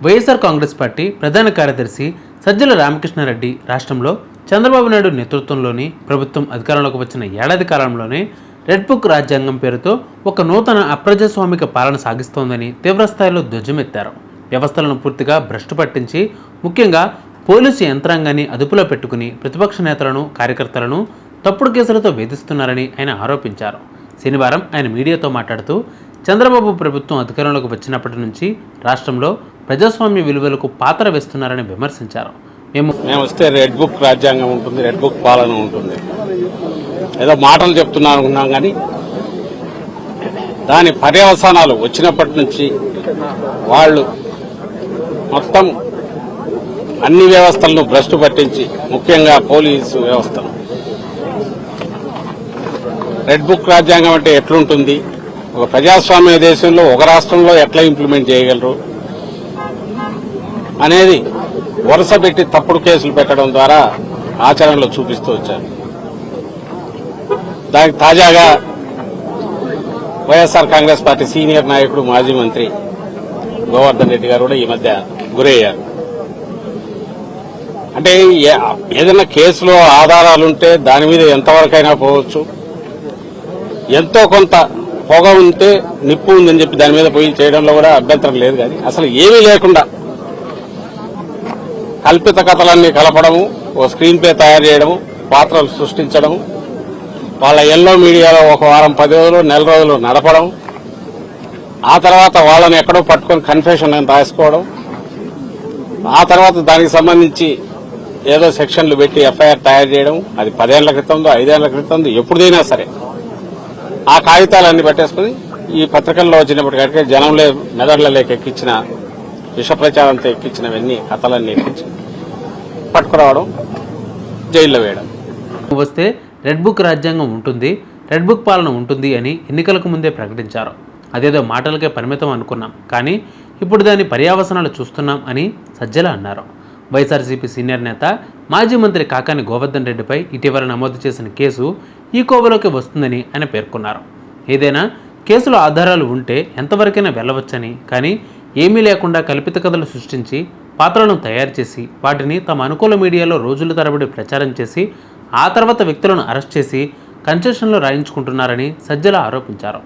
YSR Congress party ప్రధాన కార్యదర్శి సజ్జల రామకృష్ణారెడ్డి రాష్ట్రంలో చంద్రబాబు నాయుడు నేతృత్వంలోని ప్రభుత్వం అధికారంలోకి వచ్చిన ఏడాది కాలంలోనే రెడ్ బుక్ రాజ్యాంగం పేరుతో ఒక నూతన అప్రజాస్వామిక పాలన సాగిస్తోందని తీవ్రస్థాయిలో ధ్వజమెత్తారు. వ్యవస్థలను పూర్తిగా భ్రష్టు పట్టించి ముఖ్యంగా పోలీసు యంత్రాంగాన్ని అదుపులో పెట్టుకుని ప్రతిపక్ష నేతలను కార్యకర్తలను తప్పుడు కేసులతో వేధిస్తున్నారని ఆయన ఆరోపించారు. శనివారం ఆయన మీడియాతో మాట్లాడుతూ చంద్రబాబు ప్రభుత్వం అధికారంలోకి వచ్చినప్పటి నుంచి రాష్ట్రంలో ప్రజాస్వామ్య విలువలకు పాత్ర వేస్తున్నారని విమర్శించారు. మేము మేము వస్తే రెడ్ బుక్ రాజ్యాంగం ఉంటుంది రెడ్ బుక్ పాలన ఉంటుంది. ఏదో మాటలు చెప్తున్నా అనుకున్నాం కానీ దాని పర్యవసానాలు వచ్చినప్పటి నుంచి వాళ్ళు మొత్తం అన్ని వ్యవస్థలను భ్రష్టు పట్టించి ముఖ్యంగా పోలీసు వ్యవస్థను. రెడ్ బుక్ రాజ్యాంగం అంటే ఎట్లుంటుంది? ఒక ప్రజాస్వామ్య దేశంలో ఒక రాష్ట్రంలో ఎట్లా ఇంప్లిమెంట్ చేయగలరు? అనేది వరుస పెట్టి తప్పుడు కేసులు పెట్టడం ద్వారా ఆచరణలో చూపిస్తూ వచ్చారు. దానికి తాజాగా వైఎస్ఆర్ కాంగ్రెస్ పార్టీ సీనియర్ నాయకుడు మాజీ మంత్రి గోవర్ధన్ రెడ్డి గారు కూడా ఈ మధ్య గురయ్యారు. అంటే ఏదైనా కేసులో ఆధారాలుంటే దాని మీద ఎంతవరకైనా పోవచ్చు. ఎంతో కొంత పొగ ఉంటే నిప్పు ఉందని చెప్పి దాని మీద పోయి చేయడంలో కూడా అభ్యంతరం లేదు కానీ అసలు ఏమీ లేకుండా కల్పిత కథలన్నీ కలపడము ఓ స్క్రీన్ ప్లే తయారు చేయడము పాత్రలు సృష్టించడం వాళ్ళ ఎల్లో మీడియాలో ఒక వారం పది రోజులు నెల రోజులు నడపడం ఆ తర్వాత వాళ్ళని ఎక్కడో పట్టుకొని కన్ఫెషన్ అని రాసుకోవడం ఆ తర్వాత దానికి సంబంధించి ఏదో సెక్షన్లు పెట్టి ఎఫ్ఐఆర్ తయారు చేయడం అది పదేళ్ళ క్రితందో ఐదేళ్ళ క్రితందో ఎప్పుడైనా సరే. ఆ కాగితాలన్నీ పట్టేసుకుని ఈ పత్రికల్లో వచ్చినప్పటికీ జనంలో మెదళ్ళలోకి ఎక్కించిన విష ప్రచారంతో ఎక్కించినవన్నీ కథలన్నీ ఎక్కించి పట్టుకురావడం జైల్లో వేయడం. వస్తే రెడ్ బుక్ రాజ్యాంగం ఉంటుంది రెడ్ బుక్ పాలన ఉంటుంది అని ఎన్నికలకు ముందే ప్రకటించారు. అదేదో మాటలకే పరిమితం అనుకున్నాం కానీ ఇప్పుడు దాని పర్యావసనాలు చూస్తున్నాం అని సజ్జల అన్నారు. వైఎస్ఆర్సీపీ సీనియర్ నేత మాజీ మంత్రి కాకాని గోవర్ధన్ రెడ్డిపై ఇటీవల నమోదు చేసిన కేసు ఈ కోవలోకి వస్తుందని ఆయన పేర్కొన్నారు. ఏదైనా కేసులో ఆధారాలు ఉంటే ఎంతవరకైనా వెళ్ళవచ్చని కానీ ఏమీ లేకుండా కల్పిత కథలు సృష్టించి పాత్రలను తయారు చేసి వాటిని తమ అనుకూల మీడియాలో రోజుల తరబడి ప్రచారం చేసి ఆ తర్వాత వ్యక్తులను అరెస్ట్ చేసి కన్సెషన్లు రాయించుకుంటున్నారని సజ్జల ఆరోపించారు.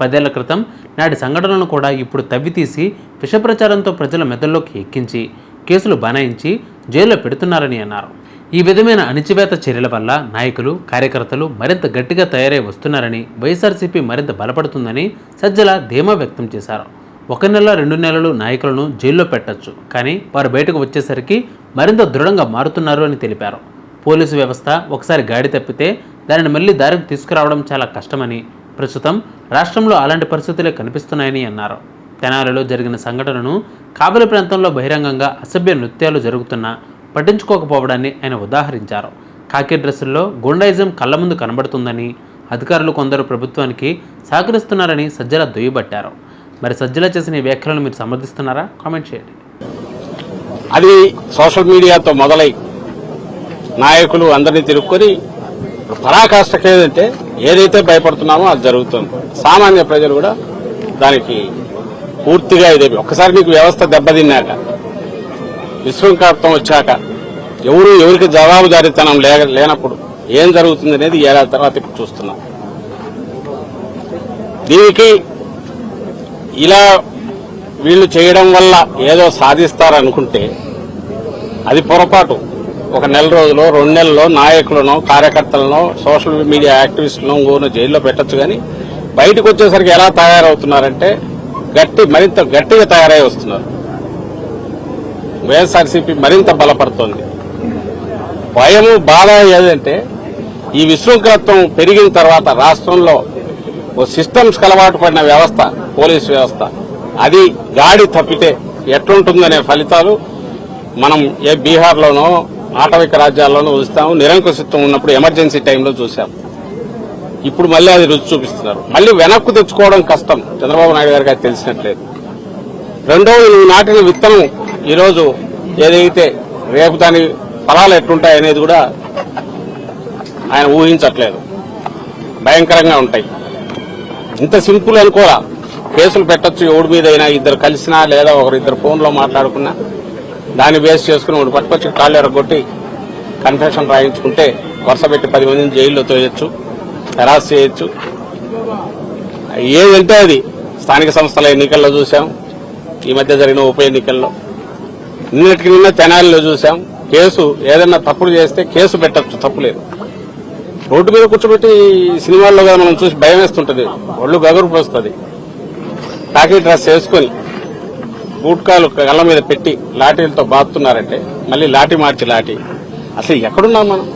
పదేళ్ళ క్రితం నాటి సంఘటనలను కూడా ఇప్పుడు తవ్వితీసి విషప్రచారంతో ప్రజల మెదల్లోకి ఎక్కించి కేసులు బనాయించి జైల్లో పెడుతున్నారని అన్నారు. ఈ విధమైన అణిచివేత చర్యల వల్ల నాయకులు కార్యకర్తలు మరింత గట్టిగా తయారై వస్తున్నారని వైఎస్ఆర్సీపీ మరింత బలపడుతుందని సజ్జల ధీమా వ్యక్తం చేశారు. ఒక నెల రెండు నెలలు నాయకులను జైల్లో పెట్టొచ్చు. కానీ వారు బయటకు వచ్చేసరికి మరింత దృఢంగా మారుతున్నారు అని తెలిపారు. పోలీసు వ్యవస్థ ఒకసారి గాడి తప్పితే దానిని మళ్ళీ దారికి తీసుకురావడం చాలా కష్టమని ప్రస్తుతం రాష్ట్రంలో అలాంటి పరిస్థితులే కనిపిస్తున్నాయని అన్నారు. తెనాలిలో జరిగిన సంఘటనను కాబలి ప్రాంతంలో బహిరంగంగా అసభ్య నృత్యాలు జరుగుతున్నా పట్టించుకోకపోవడాన్ని ఆయన ఉదాహరించారు. కాకి డ్రెస్సుల్లో గుండాయిజం కళ్ళ ముందు కనబడుతుందని అధికారులు కొందరు ప్రభుత్వానికి సహకరిస్తున్నారని సజ్జల దుయ్యబట్టారు. మరి సజ్జల చేసిన ఈ వ్యాఖ్యలను మీరు సమర్థిస్తున్నారా? కామెంట్ చేయండి. అది సోషల్ మీడియాతో మొదలై నాయకులు అందరినీ తిరుక్కొని పరాకాష్ఠకి ఏదంటే ఏదైతే భయపడుతున్నామో అది జరుగుతుంది. సామాన్య ప్రజలు కూడా దానికి పూర్తిగా ఇదే ఒక్కసారి మీకు వ్యవస్థ దెబ్బతిన్నాక విశృంఖలత్వం వచ్చాక ఎవరు ఎవరికి జవాబుదారీతనం లేనప్పుడు ఏం జరుగుతుంది అనేది ఏడాది తర్వాత ఇప్పుడు చూస్తున్నాం. దీనికి ఇలా వీళ్ళు చేయడం వల్ల ఏదో సాధిస్తారనుకుంటే అది పొరపాటు. ఒక నెల రోజులో రెండు నెలల్లో నాయకులను కార్యకర్తలను సోషల్ మీడియా యాక్టివిస్టులను ఇంకోను జైల్లో పెట్టచ్చు కానీ బయటకు వచ్చేసరికి ఎలా తయారవుతున్నారంటే గట్టి మరింత గట్టిగా తయారై వస్తున్నారు. వైఎస్ఆర్సీపీ మరింత బలపడుతోంది. భయము బాధ ఏదంటే ఈ విశృంఖలత్వం పెరిగిన తర్వాత రాష్ట్రంలో ఓ సిస్టమ్స్ అలవాటు పడిన వ్యవస్థ పోలీస్ వ్యవస్థ. అది గాడి తప్పితే ఎట్లుంటుందనే ఫలితాలు మనం ఏ బీహార్లోనో ఆటవిక రాజ్యాల్లోనూ చూస్తాము నిరంకుశత్వం ఉన్నప్పుడు ఎమర్జెన్సీ టైంలో చూసాం ఇప్పుడు మళ్ళీ అది రుచి చూపిస్తున్నారు. మళ్ళీ వెనక్కు తెచ్చుకోవడం కష్టం. చంద్రబాబు నాయుడు గారికి అది తెలిసినట్లేదు. రెండవది నువ్వు నాటిన విత్తనం ఈరోజు ఏదైతే రేపు దాని ఫలాలు ఎట్లుంటాయి అనేది కూడా ఆయన ఊహించట్లేదు. భయంకరంగా ఉంటాయి. ఇంత సింపుల్ అనుకోరా. కేసులు పెట్టొచ్చు ఎవడి మీద అయినా ఇద్దరు కలిసినా లేదా ఒకరిద్దరు ఫోన్లో మాట్లాడుకున్నా. దాన్ని బేస్ చేసుకుని ఒకటి పట్టుకొచ్చి కాళ్ళు ఎరగొట్టి కన్ఫెషన్ రాయించుకుంటే వరుస పెట్టి పది మందిని జైల్లో తోయొచ్చు హెరాస్ చేయొచ్చు. ఏదంటే అది. స్థానిక సంస్థల ఎన్నికల్లో చూసాం ఈ మధ్య జరిగిన ఉప ఎన్నికల్లో. నిన్నటికి నిన్న తెనాలిలో చూసాం కేసు ఏదైనా తప్పులు చేస్తే కేసు పెట్టచ్చు తప్పు లేదు. రోడ్డు మీద కూర్చోబెట్టి సినిమాల్లో మనం చూసి భయం వేస్తుంటది. ఒళ్ళు గగురు పోస్తుంది కాకి డ్రెస్ వేసుకొని బూట్కాలు కళ్ళ మీద పెట్టి లాఠీలతో బాతున్నారంటే మళ్ళీ లాఠీ మార్చి లాఠీ. అసలు ఎక్కడున్నాం మనం?